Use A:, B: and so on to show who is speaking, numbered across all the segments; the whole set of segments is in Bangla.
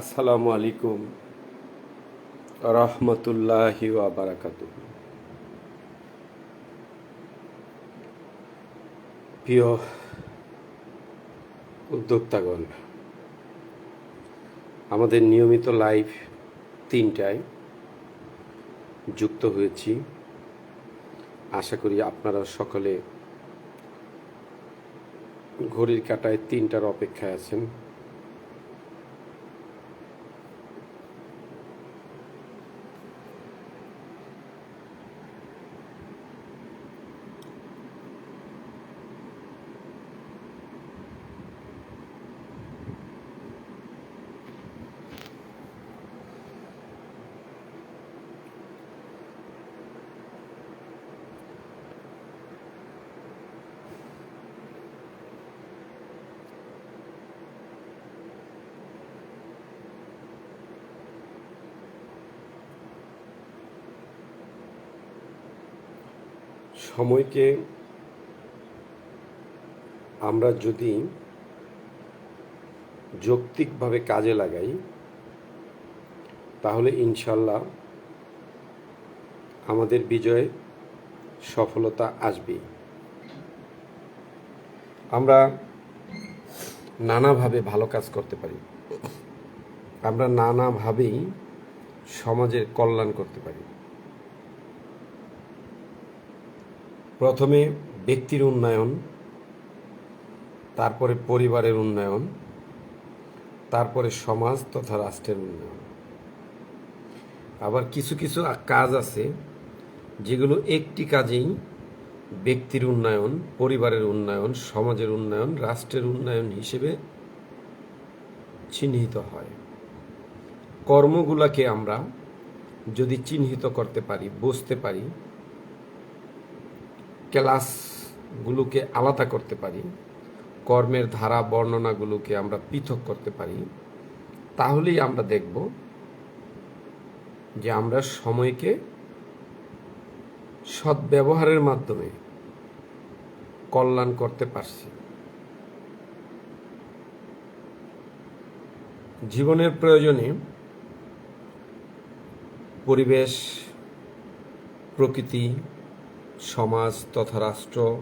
A: আসসালামু আলাইকুম রহমতুল্লাহি বারাকাত প্রিয় উদ্যোক্তাগণ, আমাদের নিয়মিত লাইভ তিনটায় যুক্ত হয়েছি। আশা করি আপনারা সকলে ঘড়ির কাটায় তিনটার অপেক্ষায় আছেন। সময়কে আমরা যদি যৌক্তিকভাবে কাজে লাগাই, তাহলে ইনশাল্লাহ আমাদের বিজয়ে সফলতা আসবেই। আমরা নানাভাবে ভালো কাজ করতে পারি। আমরা নানাভাবেই সমাজের কল্যাণ করতে পারি। প্রথমে ব্যক্তির উন্নয়ন, তারপরে পরিবারের উন্নয়ন, তারপরে সমাজ তথা রাষ্ট্রের উন্নয়ন। আবার কিছু কিছু কাজ আছে যেগুলো একটি কাজেই ব্যক্তির উন্নয়ন, পরিবারের উন্নয়ন, সমাজের উন্নয়ন, রাষ্ট্রের উন্নয়ন হিসেবে চিহ্নিত হয়। কর্মগুলাকে আমরা যদি চিহ্নিত করতে পারি, বুঝতে পারি ক্লাসগুলোকে আলাদা করতে পারি, কর্মের ধারা, বর্ণনাগুলোকে আমরা পৃথক করতে পারি, তাহলেই আমরা দেখব যে আমরা সময়কে সদ্ব্যবহারের মাধ্যমে কল্যাণ করতে পারছি। জীবনের প্রয়োজনে পরিবেশ, প্রকৃতি সমাজ তথা রাষ্ট্র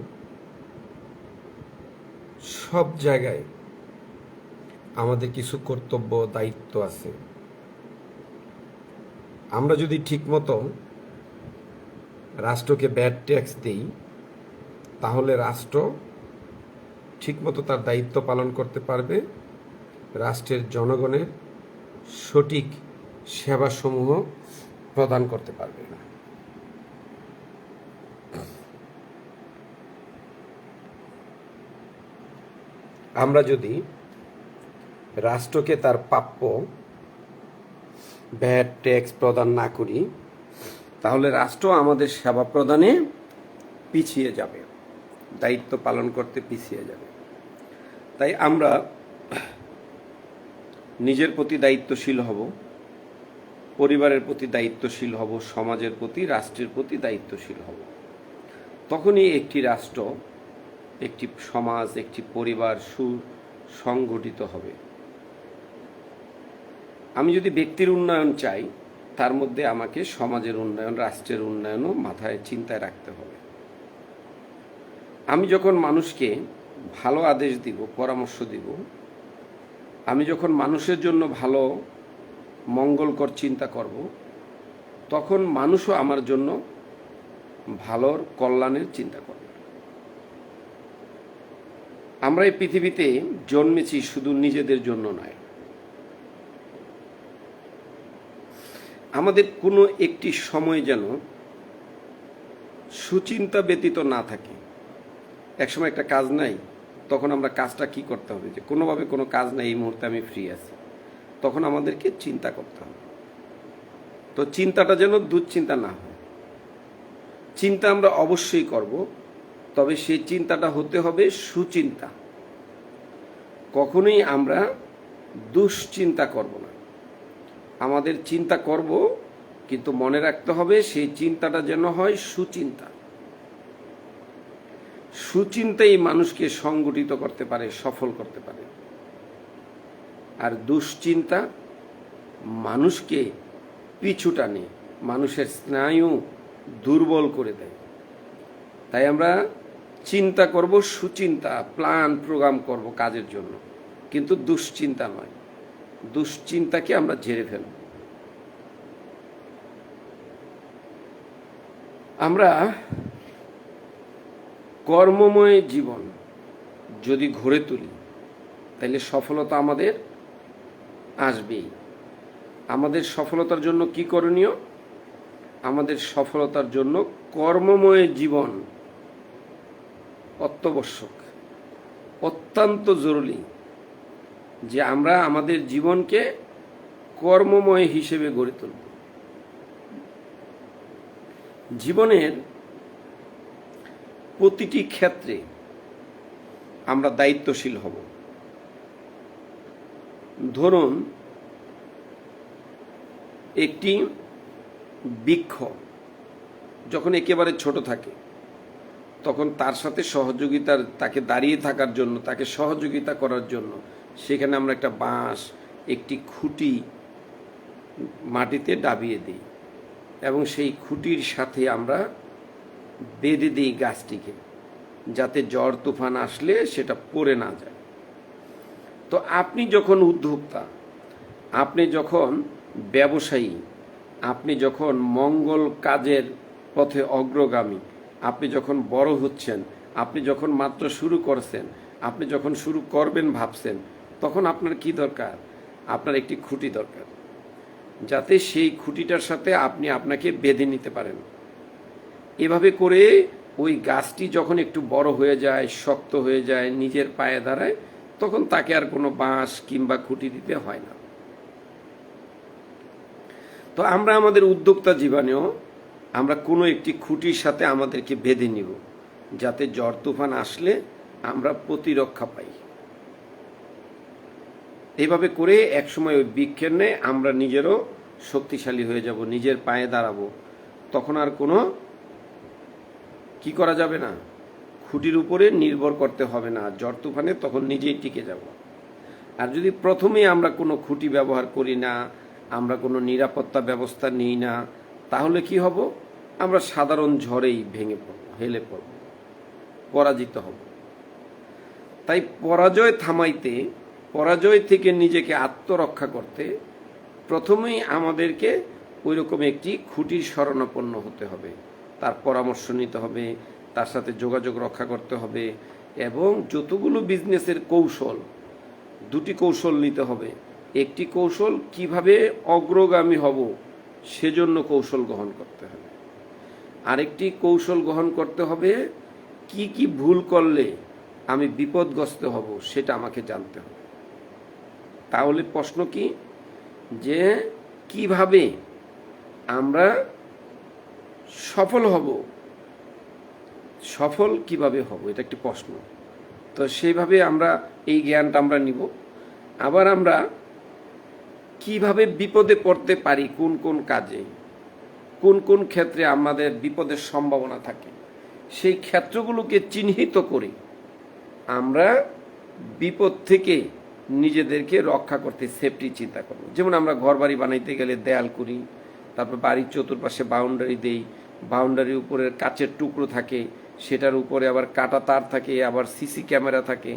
A: সব জায়গায় আমাদের কিছু কর্তব্য, দায়িত্ব আছে। আমরা যদি ঠিকমতো রাষ্ট্রকে ব্যাড ট্যাক্স দিই, তাহলে রাষ্ট্র ঠিকমতো তার দায়িত্ব পালন করতে পারবে। রাষ্ট্রের জনগণের সঠিক সেবাসমূহ প্রদান করতে পারবে না। আমরা যদি রাষ্ট্রকে তার প্রাপ্য ভ্যাট ট্যাক্স প্রদান না করি, তাহলে রাষ্ট্র আমাদের সেবা প্রদানে পিছিয়ে যাবে, দায়িত্ব পালন করতে পিছিয়ে যাবে। তাই আমরা নিজের প্রতি দায়িত্বশীল হব, পরিবারের প্রতি দায়িত্বশীল হব, সমাজের প্রতি, রাষ্ট্রের প্রতি দায়িত্বশীল হব। তখনই একটি রাষ্ট্র একটি সমাজ, একটি পরিবার সুসংগঠিত হবে। আমি যদি ব্যক্তির উন্নয়ন চাই, তার মধ্যে আমাকে সমাজের উন্নয়ন, রাষ্ট্রের উন্নয়নও মাথায় চিন্তায় রাখতে হবে। আমি যখন মানুষকে ভালো আদেশ দিব, পরামর্শ দিব, আমি যখন মানুষের জন্য ভালো, মঙ্গলকর চিন্তা করব, তখন মানুষও আমার জন্য ভালোর কল্যাণের চিন্তা করবে। আমরা এই পৃথিবীতে জন্মেছি শুধু নিজেদের জন্য নয়। আমাদের কোনো একটি সময় যেন সুচিন্তা ব্যতীত না থাকে। একসময় একটা কাজ নাই, তখন আমরা কাজটা কি করতে হবে? যে কোনোভাবে কোনো কাজ নাই, এই মুহূর্তে আমি ফ্রি আছি। তখন আমাদেরকে চিন্তা করতে হবে। তো চিন্তাটা যেন দুশ্চিন্তা না হয়। চিন্তা আমরা অবশ্যই করব। তবে সেই চিন্তাটা হতে হবে সুচিন্তা। কখনোই আমরা দুশ্চিন্তা করব না। আমাদের চিন্তা করব, কিন্তু মনে রাখতে হবে সেই চিন্তাটা যেন হয় সুচিন্তা। সুচিন্তাই মানুষকে সংগঠিত করতে পারে, সফল করতে পারে। আর দুশ্চিন্তা মানুষকে পিছু টানে মানুষের স্নায়ু দুর্বল করে দেয়। তাই আমরা চিন্তা করব, সুচিন্তা প্ল্যান প্রোগ্রাম করব কাজের জন্য। কিন্তু দুশ্চিন্তা নয়। দুশ্চিন্তাকে আমরা ঝেড়ে ফেলব। আমরা কর্মময় জীবন যদি গড়ে তুলি তাহলে সফলতা আমাদের আসবেই। আমাদের সফলতার জন্য কি করণীয়? আমাদের সফলতার জন্য কর্মময় জীবন অত্যাবশ্যক, অত্যন্ত জরুরি যে আমরা আমাদের জীবনকে কর্মময় হিসেবে গড়ে তুলব। জীবনের প্রতিটি ক্ষেত্রে আমরা দায়িত্বশীল হব। ধরুন, একটি বৃক্ষ যখন একেবারে ছোট থাকে তখন তার সাথে সহযোগিতার, তাকে দাঁড়িয়ে থাকার জন্য, তাকে সহযোগিতা করার জন্য সেখানে আমরা একটা বাঁশ, একটি খুঁটি মাটিতে ডাবিয়ে দিই এবং সেই খুঁটির সাথে আমরা বেঁধে দিই গাছটিকে যাতে ঝড় তুফান আসলে সেটা পড়ে না যায়। তো আপনি যখন উদ্যোক্তা, আপনি যখন ব্যবসায়ী, আপনি যখন মঙ্গল কাজের পথে অগ্রগামী আপনি যখন বড় হচ্ছেন, আপনি যখন মাত্র শুরু করছেন, আপনি যখন শুরু করবেন ভাবছেন, তখন আপনার কি দরকার? আপনার একটি খুঁটি দরকার। যাতে সেই খুঁটিটার সাথে আপনি আপনাকে বেঁধে নিতে পারেন। এভাবে করে ওই গাছটি যখন একটু বড় হয়ে যায়, শক্ত হয়ে যায় নিজের পায়ে দাঁড়ায়, তখন তাকে আর কোনো বাঁশ কিংবা খুঁটি দিতে হয় না। তো আমরা আমাদের উদ্যোক্তা জীবনেও আমরা কোনো একটি খুঁটির সাথে আমাদেরকে বেঁধে নিব, যাতে ঝড় তুফান আসলে আমরা প্রতিরক্ষা পাই। এইভাবে করে একসময় ওই বৃক্ষের নেই আমরা নিজেরও শক্তিশালী হয়ে যাব, নিজের পায়ে দাঁড়াবো। তখন আর কোনো কি করা যাবে না। খুঁটির উপরে নির্ভর করতে হবে না ঝড় তুফানে তখন নিজেই টিকে যাব। আর যদি প্রথমেই আমরা কোনো খুঁটি ব্যবহার করি না, আমরা কোনো নিরাপত্তা ব্যবস্থা নিই না তাহলে কি হব? আমরা সাধারণ ঝড়েই ভেঙে পড়ব, হেলে পড়ব, পরাজিত হব। তাই পরাজয় থামাইতে, পরাজয় থেকে নিজেকে আত্মরক্ষা করতে প্রথমেই আমাদেরকে ওই রকম একটি খুঁটির শরণাপন্ন হতে হবে। তার পরামর্শ নিতে হবে, তার সাথে যোগাযোগ রক্ষা করতে হবে এবং যতগুলো বিজনেসের কৌশল, দুটি কৌশল নিতে হবে। একটি কৌশল, কীভাবে অগ্রগামী হব সেজন্য কৌশল গ্রহণ করতে হবে। আরেকটি কৌশল গ্রহণ করতে হবে, কি কি ভুল করলে আমি বিপদগ্রস্ত হব সেটা আমাকে জানতে হবে। তাহলে প্রশ্ন কি? যে কীভাবে আমরা সফল হব? সফল কীভাবে হব? এটা একটি প্রশ্ন। তো সেইভাবে আমরা এই জ্ঞানটা আমরা নিব। আবার আমরা কীভাবে বিপদে পড়তে পারি, কোন কোন কাজে, কোন কোন ক্ষেত্রে আমাদের বিপদের সম্ভাবনা থাকে, সেই ক্ষেত্রগুলোকে চিহ্নিত করে আমরা বিপদ থেকে নিজেদেরকে রক্ষা করতে সেফটি চিন্তা করব। যেমন আমরা ঘর বাড়ি বানাইতে গেলে দেয়াল করি, তারপর বাড়ির চতুর্পাশে বাউন্ডারি দেই বাউন্ডারির উপরে কাচের টুকরো থাকে, সেটার উপরে আবার কাটা তার থাকে, আবার সিসি ক্যামেরা থাকে।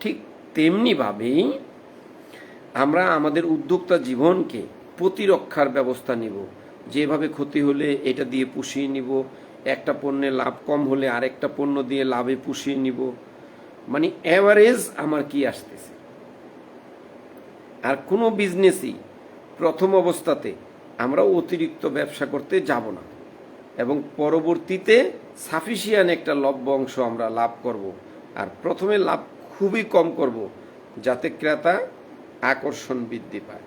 A: ঠিক তেমনিভাবেই আমরা আমাদের উদ্যোক্তা জীবনকে প্রতিরক্ষার ব্যবস্থা নিব। যেভাবে ক্ষতি হলে এটা দিয়ে পুষিয়ে নিব, একটা পণ্যে লাভ কম হলে আরেকটা পণ্য দিয়ে লাভে পুষিয়ে নিব। মানে অ্যাভারেজ আমার কি আসতেছে? আর কোনো বিজনেসই প্রথম অবস্থাতে আমরা অতিরিক্ত ব্যবসা করতে যাব না। এবং পরবর্তীতে সাফিসিয়ান একটা লভ্য অংশ আমরা লাভ করব। আর প্রথমে লাভ খুবই কম করব, যাতে ক্রেতা আকর্ষণ বৃদ্ধি পায়।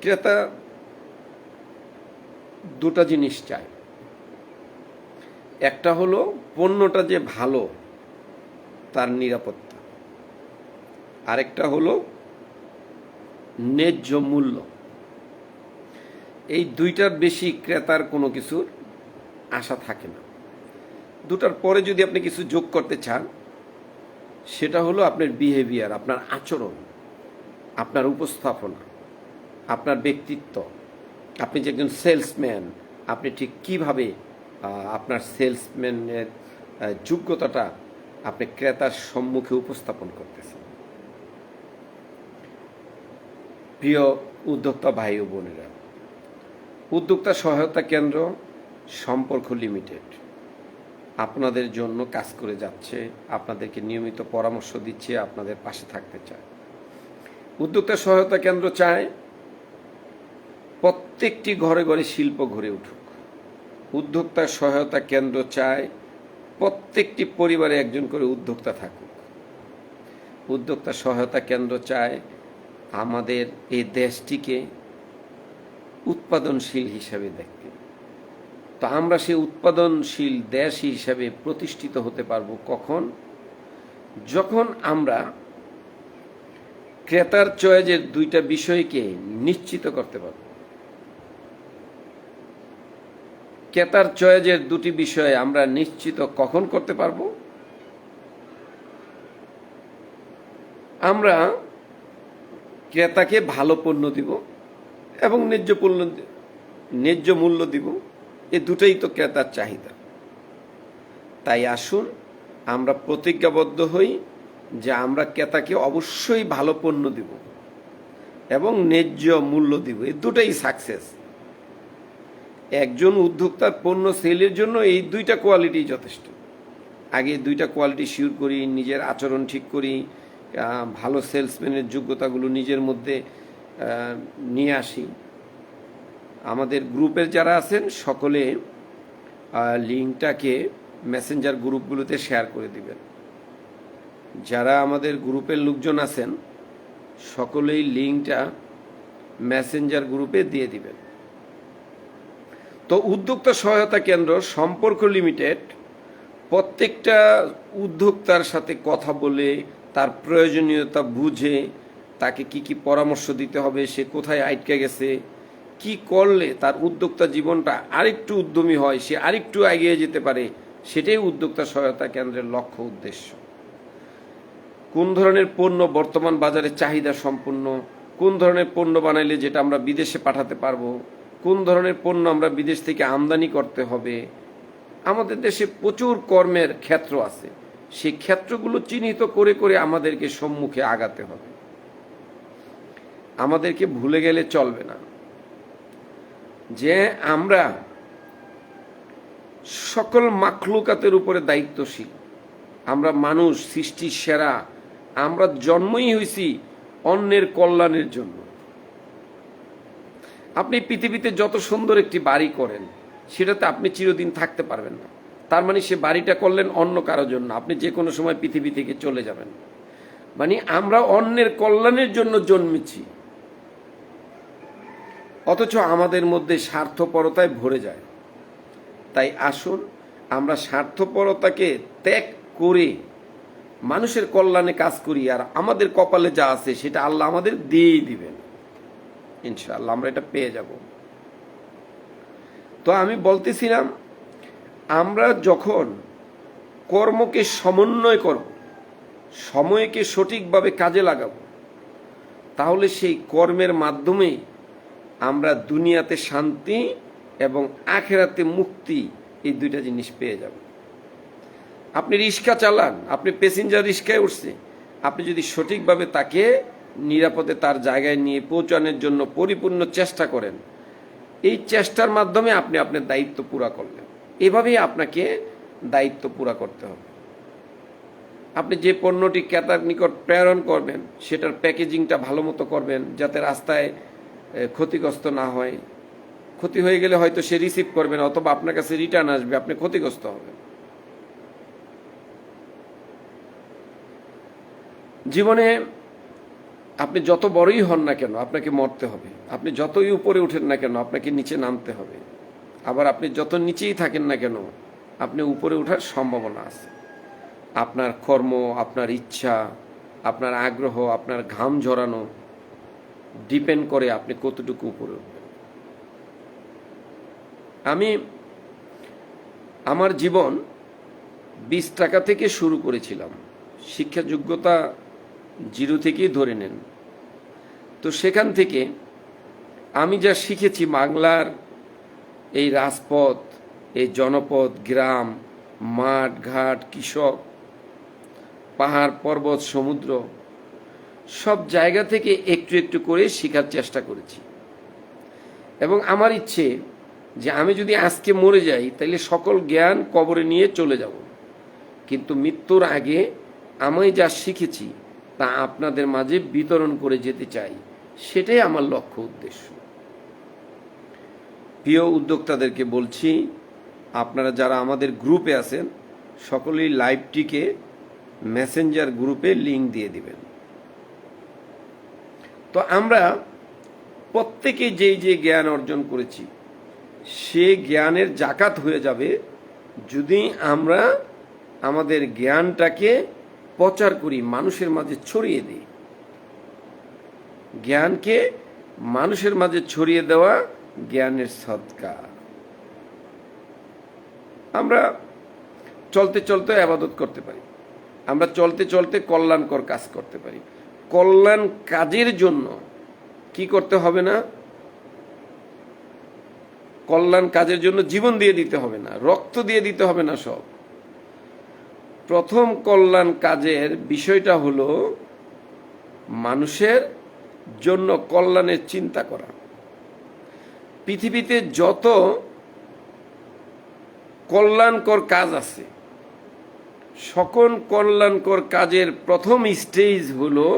A: ক্রেতা দুটা জিনিস চায়। একটা হলো পণ্যটা যে ভালো, তার নিরাপত্তা। আরেকটা হলো ন্যায্য মূল্য। এই দুইটার বেশি ক্রেতার কোনো কিছুর আশা থাকে না। দুটার পরে যদি আপনি কিছু যোগ করতে চান, সেটা হলো আপনার বিহেভিয়ার আপনার আচরণ। আপনার উপস্থাপনা, আপনার ব্যক্তিত্ব, আপনি যে একজন সেলসম্যান, আপনি ঠিক কীভাবে আপনার সেলসম্যানের যোগ্যতাটা আপনি ক্রেতার সম্মুখে উপস্থাপন করতেছেন। প্রিয় উদ্যোক্তা ভাই ও বোনেরা, উদ্যোক্তা সহায়তা কেন্দ্র সম্পর্ক লিমিটেড আপনাদের জন্য কাজ করে যাচ্ছে, আপনাদেরকে নিয়মিত পরামর্শ দিচ্ছে, আপনাদের পাশে থাকতে চায়। উদ্যোক্তা সহায়তা কেন্দ্র চায়, প্রত্যেকটি ঘরে ঘরে শিল্প গড়ে উঠুক। উদ্যোক্তা সহায়তা কেন্দ্র চায়, প্রত্যেকটি পরিবারে একজন করে উদ্যোক্তা থাকুক। উদ্যোক্তা সহায়তা কেন্দ্র চায়, আমাদের এই দেশটিকে উৎপাদনশীল হিসাবে দেখতে। তো আমরা সেই উৎপাদনশীল দেশ হিসাবে প্রতিষ্ঠিত হতে পারব কখন? যখন আমরা ক্রেতার চয়েজের দুইটা বিষয়কে নিশ্চিত করতে পারব। ক্রেতার চয়েজের দুটি বিষয় আমরা নিশ্চিত কখন করতে পারব? আমরা ক্রেতাকে ভালো পণ্য দিব এবং ন্যায্য পণ্য ন্যায্য মূল্য দিব, এ দুটোই তো ক্রেতার চাহিদা। তাই আসুন, আমরা প্রতিজ্ঞাবদ্ধ হই যে আমরা ক্রেতাকে অবশ্যই ভালো পণ্য দিব এবং ন্যায্য মূল্য দিব। এই দুটাই সাকসেস একজন উদ্যোক্তার পণ্য সেলের জন্য এই দুইটা কোয়ালিটি যথেষ্ট। আগে দুইটা কোয়ালিটি শিওর করি, নিজের আচরণ ঠিক করি ভালো সেলসম্যানের যোগ্যতাগুলো নিজের মধ্যে নিয়ে আসি। আমাদের গ্রুপের যারা আছেন, সকলে লিঙ্কটাকে মেসেঞ্জার গ্রুপগুলোতে শেয়ার করে দিবেন। যারা আমাদের গ্রুপের লোকজন আছেন, সকলেই লিঙ্কটা মেসেঞ্জার গ্রুপে দিয়ে দিবেন। তো উদ্যোক্তা সহায়তা কেন্দ্র সম্পর্ক লিমিটেড প্রত্যেকটা উদ্যোক্তার সাথে কথা বলে, তার প্রয়োজনীয়তা বুঝে, তাকে কি কি পরামর্শ দিতে হবে, সে কোথায় আটকে গেছে, কি করলে তার উদ্যোক্তা জীবনটা আরেকটু উদ্যমী হয়, সে আরেকটু এগিয়ে যেতে পারে, সেটাই উদ্যোক্তা সহায়তা কেন্দ্রের লক্ষ্য উদ্দেশ্য। কোন ধরনের পণ্য বর্তমান বাজারে চাহিদা সম্পূর্ণ কোন ধরনের পণ্য বানাইলে যেটা আমরা বিদেশে পাঠাতে পারব? কোন ধরনের পণ্য আমরা বিদেশ থেকে আমদানি করতে হবে? আমাদের দেশে প্রচুর কর্মের ক্ষেত্র আছে। সেই ক্ষেত্রগুলো চিহ্নিত করে করে আমাদেরকে সম্মুখে আগাতে হবে। আমাদেরকে ভুলে গেলে চলবে না। যে আমরা সকল মাখলুকাতের উপরে দায়িত্বশীল, আমরা মানুষ, সৃষ্টির সেরা আমরা জন্মই হয়েছি অন্যের কল্যাণের জন্য। আপনি পৃথিবীতে যত সুন্দর একটি বাড়ি করেন, সেটাতে আপনি চিরদিন থাকতে পারবেন না। তার মানে সে বাড়িটা করলেন অন্য কারোর জন্য, আপনি যে কোনো সময় পৃথিবী থেকে চলে যাবেন। মানে আমরা অন্যের কল্যাণের জন্য জন্মেছি। অথচ আমাদের মধ্যে স্বার্থপরতায় ভরে যায়। তাই আসুন, আমরা স্বার্থপরতাকে ত্যাগ করে মানুষের কল্যাণে কাজ করি আর আমাদের কপালে যা আছে, সেটা আল্লাহ আমাদের দিয়েই দিবেন। ইনশাআল্লাহ আমরা এটা পেয়ে যাব। তো আমি বলতেছিলাম, আমরা যখন কর্মকে সমন্বয় করব, সময়কে সঠিকভাবে কাজে লাগাবো, তাহলে সেই কর্মের মাধ্যমে আমরা দুনিয়াতে শান্তি এবং আখেরাতে মুক্তি এই দুইটা জিনিস পেয়ে যাব। আপনি রিক্সা চালান, আপনি প্যাসেঞ্জার রিক্সায় উঠছে আপনি যদি সঠিকভাবে তাকে নিরাপদে তার জায়গায় নিয়ে পৌঁছানোর জন্য পরিপূর্ণ চেষ্টা করেন, এই চেষ্টার মাধ্যমে আপনি আপনার দায়িত্ব পুরা করলেন। এভাবেই আপনাকে দায়িত্ব পুরা করতে হবে। আপনি যে পণ্যটি ক্রেতার নিকট প্রেরণ করবেন, সেটার প্যাকেজিংটা ভালো মতো করবেন, যাতে রাস্তায় ক্ষতিগ্রস্ত না হয়। ক্ষতি হয়ে গেলে হয়তো সে রিসিভ করবেন অথবা আপনার কাছে রিটার্ন আসবে, আপনি ক্ষতিগ্রস্ত হবেন। জীবনে আপনি যত বড়ই হন না কেন, আপনাকে মরতে হবে। আপনি যতই উপরে উঠেন না কেন, আপনাকে নিচে নামতে হবে। আবার আপনি যত নিচেই থাকেন না কেন, আপনি উপরে ওঠার সম্ভাবনা আছে। আপনার কর্ম, আপনার ইচ্ছা, আপনার আগ্রহ, আপনার ঘাম ঝরানো ডিপেন্ড করে আপনি কতটুকু উপরে উঠবেন। আমি আমার জীবন বিশ টাকা থেকে শুরু করেছিলাম। শিক্ষা যোগ্যতা জিরো থেকেই ধরে নেন। তো সেখান থেকে আমি যা শিখেছি বাংলার এই রাজপথ, এই জনপদ গ্রাম, মাঠ, ঘাট, কৃষক, পাহাড়, পর্বত, সমুদ্র, সব জায়গা থেকে একটু একটু করে শেখার চেষ্টা করেছি। এবং আমার ইচ্ছে যে আমি যদি আজকে মরে যাই তাহলে সকল জ্ঞান কবরে নিয়ে চলে যাব। কিন্তু মৃত্যুর আগে আমি যা শিখেছি তা আপনাদের মাঝে বিতরণ করে যেতে চাই। সেটাই আমার লক্ষ্য উদ্দেশ্য। প্রিয় উদ্যোক্তাদেরকে বলছি, আপনারা যারা আমাদের গ্রুপে আছেন, সকলেই লাইভটিকে মেসেঞ্জার গ্রুপে লিঙ্ক দিয়ে দিবেন। তো আমরা প্রত্যেকে যেই যে জ্ঞান অর্জন করেছি, সে জ্ঞানের জাকাত হয়ে যাবে যদি আমরা আমাদের জ্ঞানটাকে প্রচার করি, মানুষের মাঝে ছড়িয়ে দিই। জ্ঞানকে মানুষের মাঝে ছড়িয়ে দেওয়া জ্ঞানের সৎকা আমরা চলতে চলতে আবাদত করতে পারি। আমরা চলতে চলতে কল্যাণকর কাজ করতে পারি। কল্যাণ কাজের জন্য কি করতে হবে না? কল্যাণ কাজের জন্য জীবন দিয়ে দিতে হবে না, রক্ত দিয়ে দিতে হবে না সব। প্রথম কল্যাণ কাজের বিষয়টা হলো মানুষের জন্য কল্যাণের চিন্তা করা। পৃথিবীতে যত কল্যাণকর কাজ আছে, সকল কল্যাণকর কাজের প্রথম স্টেজ হলো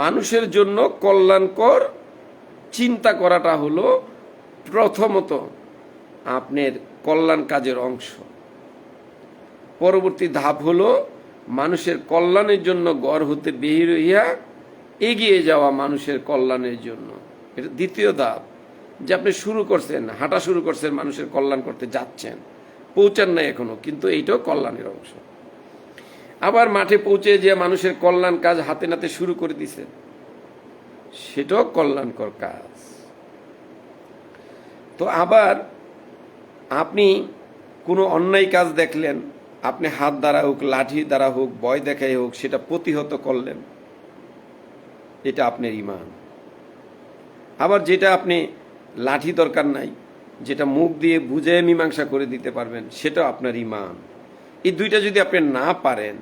A: মানুষের জন্য কল্যাণকর চিন্তা করাটা হলো প্রথমত আপনার কল্যাণ কাজের অংশ। পরবর্তী ধাপ হলো মানুষের কল্যাণের জন্য গড় হতে বের হইয়া এগিয়ে যাওয়া মানুষের কল্যাণের জন্য। এটা দ্বিতীয় ধাপ, যে আপনি শুরু করছেন, হাঁটা শুরু করছেন, মানুষের কল্যাণ করতে যাচ্ছেন, পৌঁছান নাই এখনও, কিন্তু এইটাও কল্যাণের অংশ। আবার মাঠে পৌঁছে যে মানুষের কল্যাণ কাজ হাতে নাতে শুরু করে দিছে, সেটাও কল্যাণকর কাজ। তো আবার আপনি কোনো অন্যায় কাজ দেখলেন আপনি হাত দ্বারা হোক, লাঠি দ্বারা হোক বয় দেখাই হোক, সেটা প্রতিহত করলেন, এটা আপনার ইমান। আবার যেটা আপনি লাঠি দরকার নাই, যেটা মুখ দিয়ে বুঝে মীমাংসা করে দিতে পারবেন, সেটাও আপনার ইমান। এই দুইটা যদি আপনি না পারেন,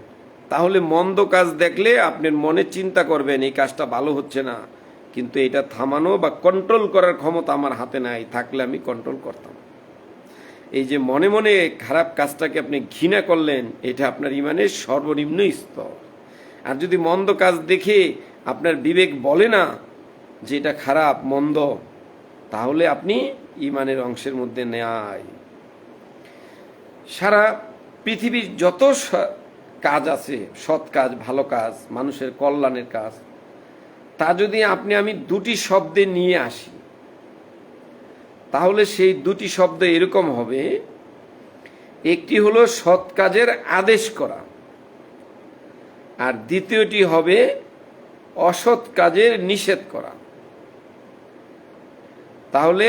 A: তাহলে মন্দ কাজ দেখলে আপনার মনে চিন্তা করবেন, এই কাজটা ভালো হচ্ছে না, কিন্তু এটা থামানো বা কন্ট্রোল করার ক্ষমতা আমার হাতে নাই, থাকলে আমি কন্ট্রোল করতাম। এই যে মনে মনে খারাপ কাজটাকে আপনি ঘৃণা করলেন, এটা আপনার ইমানের সর্বনিম্ন স্তর। আর যদি মন্দ কাজ দেখে আপনার বিবেক বলে না যে এটা খারাপ, মন্দ, তাহলে আপনি ইমানের অংশের মধ্যে নেয় সারা পৃথিবীর যত কাজ আছে, সৎ কাজ, ভালো কাজ, মানুষের কল্যাণের কাজ, তা যদি আপনি আমি দুটি শব্দে নিয়ে আসি তাহলে সেই দুটি শব্দ এরকম হবে। একটি হলো সৎ কাজের আদেশ করা। আর দ্বিতীয়টি হবে অসৎ কাজের নিষেধ করা। তাহলে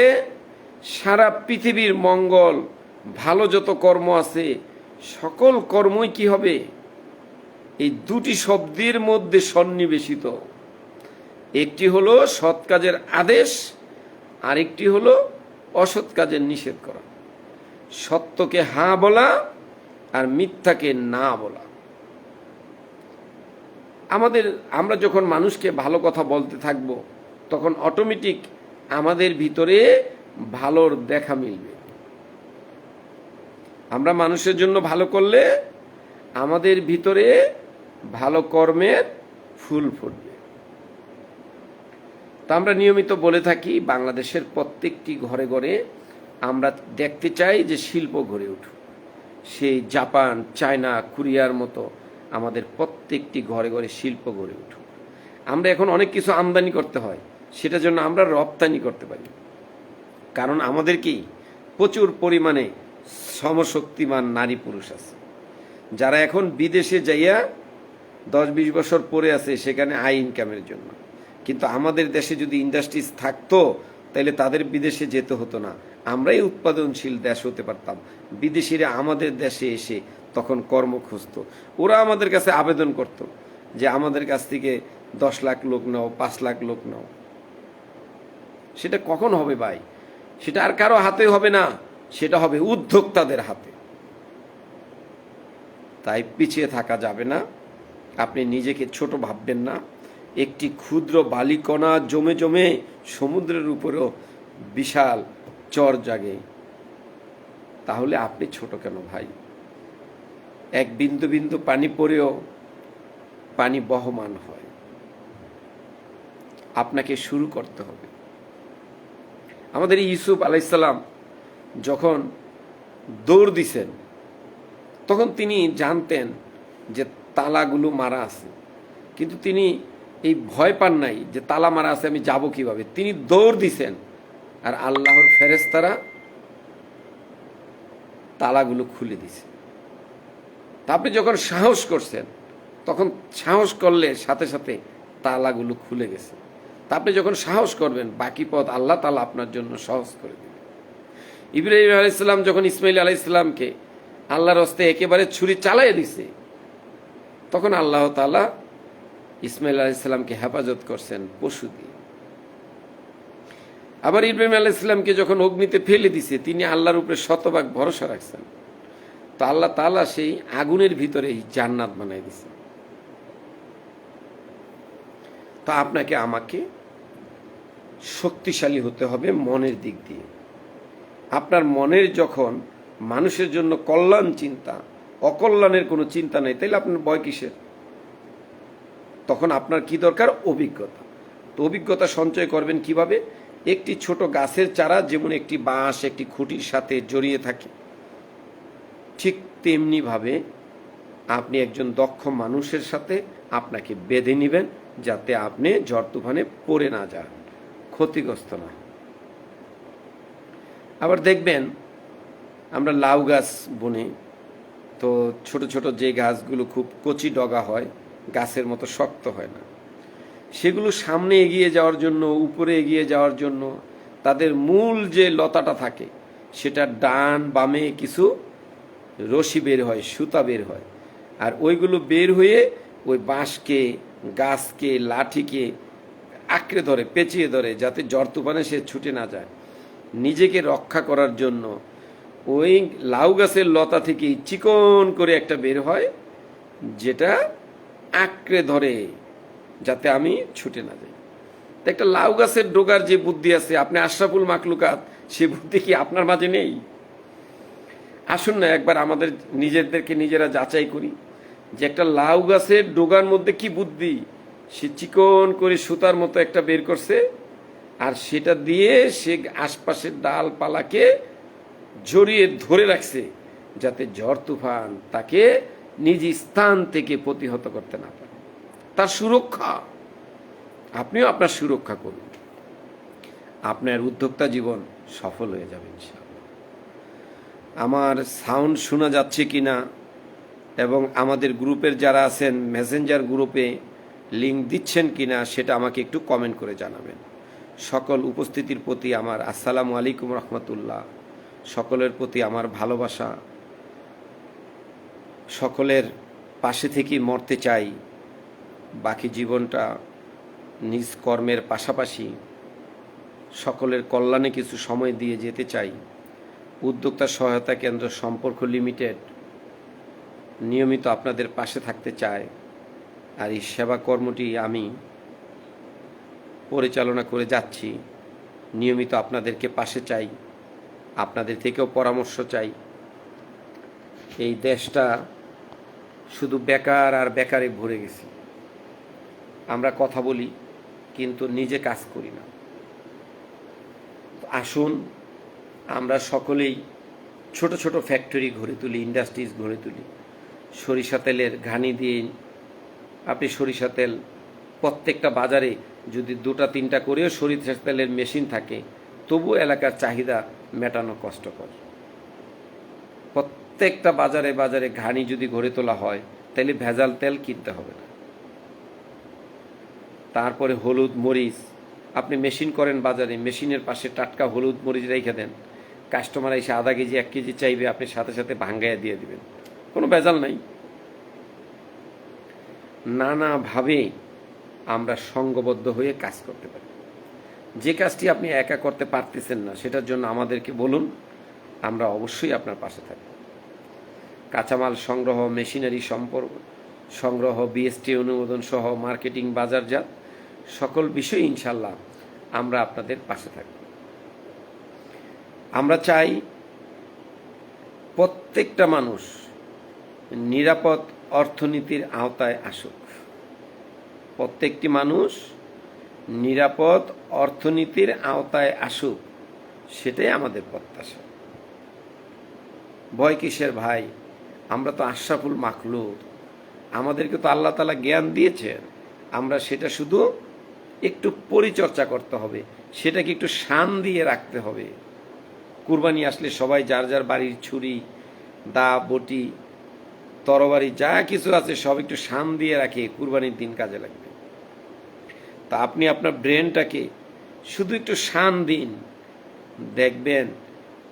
A: সারা পৃথিবীর মঙ্গল, ভালো যত কর্ম আছে, সকল কর্মই কি হবে? এই দুটি শব্দের মধ্যে সন্নিবেশিত। একটি হলো সৎ কাজের আদেশ, আরেকটি হলো অসৎ কাজের নিষেধ করা। সত্যকে হ্যাঁ বলা আর মিথ্যাকে না বলা। আমাদের, আমরা যখন মানুষকে ভালো কথা বলতে থাকব, তখন অটোমেটিক আমাদের ভিতরে ভালোর দেখা মিলবে। আমরা মানুষের জন্য ভালো করলে আমাদের ভিতরে ভালো কর্মের ফুল ফুটবে। তা আমরা নিয়মিত বলে থাকি, বাংলাদেশের প্রত্যেকটি ঘরে ঘরে আমরা দেখতে চাই যে শিল্প গড়ে উঠুক। সেই জাপান, চায়না, কোরিয়ার মতো আমাদের প্রত্যেকটি ঘরে ঘরে শিল্প গড়ে উঠুক। আমরা এখন অনেক কিছু আমদানি করতে হয়, সেটার জন্য আমরা রপ্তানি করতে পারি। কারণ আমাদের কি, প্রচুর পরিমাণে সমশক্তিমান নারী পুরুষ আছে। যারা এখন বিদেশে যাইয়া দশ বিশ বছর পরে আছে, সেখানে আই ইনকামের জন্য। কিন্তু আমাদের দেশে যদি ইন্ডাস্ট্রিজ থাকতো তাহলে তাদের বিদেশে যেতে হতো না। আমরাই উৎপাদনশীল দেশ হতে পারতাম। বিদেশিরা আমাদের দেশে এসে তখন কর্ম খুঁজতো। ওরা আমাদের কাছে আবেদন করত যে, আমাদের কাছ থেকে দশ লাখ লোক নাও, পাঁচ লাখ লোক নাও। সেটা কখন হবে ভাই? সেটা আর কারও হাতে হবে না। সেটা হবে উদ্যোক্তাদের হাতে। তাই পিছিয়ে থাকা যাবে না। আপনি নিজেকে ছোট ভাববেন না। একটি ক্ষুদ্র বালিকণা জমে জমে সমুদ্রের উপরেও বিশাল চর জাগে। তাহলে আপনি ছোট কেন ভাই? এক বিন্দু বিন্দু পানি পড়েও পানি বহমান হয়। আপনাকে শুরু করতে হবে। আমাদের ইউসুফ আলাইসাল্লাম যখন দৌড় দিছেন, তখন তিনি জানতেন যে তালাগুলো মারা আছে। কিন্তু তিনি এই ভয় পান নাই যে তালা মারা আছে, আমি যাব কীভাবে? তিনি দৌড় দিছেন। আর আল্লাহর ফেরেস্তারা তালাগুলো খুলে দিছে। তা আপনি যখন সাহস করছেন, তখন সাহস করলে সাথে সাথে তালাগুলো খুলে গেছে। তা আপনি যখন সাহস করবেন, বাকি পথ আল্লাহ তালা আপনার জন্য সহজ করে দেবে। ইব্রাহিম আলাইসাল্লাম যখন ইসমাইল আলাইসাল্লামকে আল্লাহর হস্তে একেবারে ছুরি চালাই দিছে, তখন আল্লাহ তালা ইসমাইল আলাইসাল্লামকে হেফাজত করছেন পশু দিয়ে। আবার ইব্রাহিম আলাইসাল্লামকে যখন অগ্নিতে ফেলে দিছে, তিনি আল্লাহর উপরে শতভাগ ভরসা রাখছেন। তো আল্লাহ তালা সেই আগুনের ভিতরেই জান্নাত বানাই দিছে। তো আপনাকে আমাকে শক্তিশালী হতে হবে মনের দিক দিয়ে। আপনার মনের যখন মানুষের জন্য কল্যাণ চিন্তা, অকল্যাণের কোনো চিন্তা নেই, তাইলে আপনার বয় কিসের? তখন আপনার কি দরকার? অভিজ্ঞতা। তো অভিজ্ঞতা সঞ্চয় করবেন কীভাবে? একটি ছোট গাছের চারা যেমন একটি বাঁশ, একটি খুঁটির সাথে জড়িয়ে থাকে, ঠিক তেমনিভাবে আপনি একজন দক্ষ মানুষের সাথে আপনাকে বেঁধে নেবেন যাতে আপনি ঝড় তুফানে পড়ে না যান, ক্ষতিগ্রস্ত না আবার দেখবেন, আমরা লাউ গাছ বনে, তো ছোট ছোট যে গাছগুলো খুব কচি ডগা হয় গাছের মতো শক্ত হয় না। সেগুলো সামনে এগিয়ে যাওয়ার জন্য, উপরে এগিয়ে যাওয়ার জন্য তাদের মূল যে লতাটা থাকে, সেটা ডান বামে কিছু রশি বের হয়, সুতা বের হয়। আর ওইগুলো বের হয়ে ওই বাঁশকে, গাছকে, লাঠিকে আঁকড়ে ধরে, পেঁচিয়ে ধরে যাতে জ্বর তুফানে সে ছুটে না যায়। নিজেকে রক্ষা করার জন্য ওই লাউ গাছের লতা থেকে চিকন করে একটা বের হয়, যেটা আঁকড়ে ধরে যাতে আমি ছুটে না যাই। তো একটা লাউ গাছের ডোগার যে বুদ্ধি আছে, আপনি আশরাফুল মাকলুকাত, সে বুদ্ধি কি আপনার মাঝে নেই? আসুন না একবার আমাদের নিজেদেরকে নিজেরা যাচাই করি যে একটা লাউ গাছের ডোগার মধ্যে কি বুদ্ধি। সে চিকন করে সুতার মতো একটা বের করছে আর সেটা দিয়ে সে আশপাশের ডালপালাকে জড়িয়ে ধরে রাখছে যাতে ঝড় তুফান তাকে নিজ স্থান থেকে প্রতিহত করতে না পারে। তার সুরক্ষা। আপনিও আপনার সুরক্ষা করুন। আপনার উদ্যোক্তা জীবন সফল হয়ে যাবে আমার সাউন্ড শোনা যাচ্ছে কি না এবং আমাদের গ্রুপের যারা আছেন, মেসেঞ্জার গ্রুপে লিঙ্ক দিচ্ছেন কি না সেটা আমাকে একটু কমেন্ট করে জানাবেন। সকল উপস্থিতির প্রতি আমার আসসালামু আলাইকুম রহমতুল্লাহ। সকলের প্রতি আমার ভালোবাসা সকলের পাশে থেকেই মরতে চাই। বাকি জীবনটা নিজ কর্মের পাশাপাশি সকলের কল্যাণে কিছু সময় দিয়ে যেতে চাই। উদ্যোক্তা সহায়তা কেন্দ্র সম্পর্ক লিমিটেড নিয়মিত আপনাদের পাশে থাকতে চায় আর এই সেবা কর্মটি আমি পরিচালনা করে যাচ্ছি। নিয়মিত আপনাদেরকে পাশে চাই, আপনাদের থেকেও পরামর্শ চাই। এই দেশটা শুধু বেকার আর বেকারে ভরে গেছি। আমরা কথা বলি, কিন্তু নিজে কাজ করি না। আসুন, আমরা সকলেই ছোট ছোট ফ্যাক্টরি গড়ে তুলি ইন্ডাস্ট্রিজ গড়ে তুলি। সরিষা তেলের ঘানি দিয়ে আপনি সরিষা তেল প্রত্যেকটা বাজারে যদি দুটা, তিনটা করেও সরিষা তেলের মেশিন থাকে তবু এলাকার চাহিদা মেটানো কষ্টকর। প্রত্যেকটা বাজারে বাজারে ঘানি যদি গড়ে তোলা হয়, তাহলে ভেজাল তেল কিনতে হবে না। তারপরে হলুদ মরিচ। আপনি মেশিন করেন বাজারে, মেশিনের পাশে টাটকা হলুদ মরিচ রেখে দেন। কাস্টমার এসে আধা কেজি, এক কেজি চাইবে, আপনি সাথে সাথে ভাঙ্গাইয়া দিয়ে দিবেন। কোনো ভেজাল নাই। নানাভাবে আমরা সঙ্গবদ্ধ হয়ে কাজ করতে পারি। যে কাজটি আপনি একা করতে পারতেছেন না, সেটার জন্য আমাদেরকে বলুন, আমরা অবশ্যই আপনার পাশে থাকব। কাঁচামাল সংগ্রহ, মেশিনারি সম্পর্ক সংগ্রহ বিএসটি অনুমোদন সহ মার্কেটিং বাজারজাত সকল বিষয় ইনশাল্লাহ আমরা আপনাদের পাশে থাকব। আমরা চাই প্রত্যেকটা মানুষ নিরাপদ অর্থনীতির আওতায় আসুক। প্রত্যেকটি মানুষ নিরাপদ অর্থনীতির আওতায় আসুক, সেটাই আমাদের প্রত্যাশা। ভয় কিসের ভাই? আমরা তো আশরাফুল মাখলুক। আমাদেরকে তো আল্লাহ তালা জ্ঞান দিয়েছেন। আমরা সেটা শুধু একটু পরিচর্যা করতে হবে। সেটাকে একটু শান দিয়ে রাখতে হবে। কুরবানি আসলে সবাই যার যার বাড়ির ছুরি, দা, বটি, তরবারি, যা কিছু আছে সব একটু শান দিয়ে রাখে, কুরবানির দিন কাজে লাগবে। তা আপনি আপনার ব্রেনটাকে শুধু একটু শান দিন। দেখবেন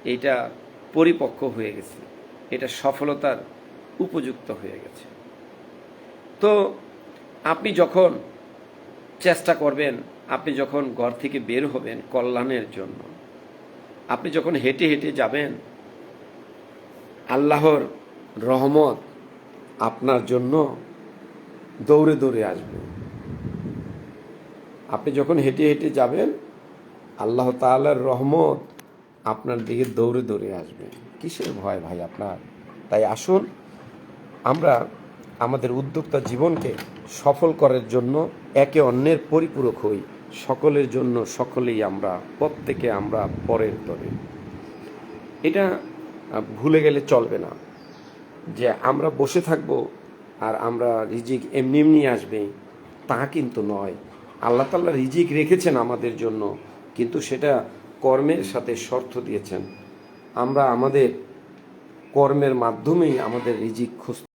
A: এটা পরিপক্ক হয়ে গেছে। এটা সফলতার উপযুক্ত হয়ে গেছে। তো আপনি যখন চেষ্টা করবেন, আপনি যখন ঘর থেকে বের হবেন কল্যাণের জন্য, আপনি যখন হেঁটে হেঁটে যাবেন, আল্লাহর রহমত আপনার জন্য দৌড়ে দৌড়ে আসবে। আপনি যখন হেঁটে হেঁটে যাবেন, আল্লাহ তাআলার রহমত আপনার দিকে দৌড়ে দৌড়ে আসবে। কিসের ভয় ভাই আপনার? তাই আসুন, আমরা আমাদের উদ্যোক্তা জীবনকে সফল করার জন্য একে অন্যের পরিপূরক হই। সকলের জন্য সকলেই আমরা, প্রত্যেকে আমরা পরের তরে এটা ভুলে গেলে চলবে না যে আমরা বসে থাকব আর আমরা রিজিক এমনি এমনি আসবে। তা কিন্তু নয়। আল্লাহ তাল্লাহ রিজিক রেখেছেন আমাদের জন্য, কিন্তু সেটা কর্মের সাথে শর্ত দিয়েছেন। আমরা আমাদের কর্মের মাধ্যমেই আমাদের রিজিক খুঁজতে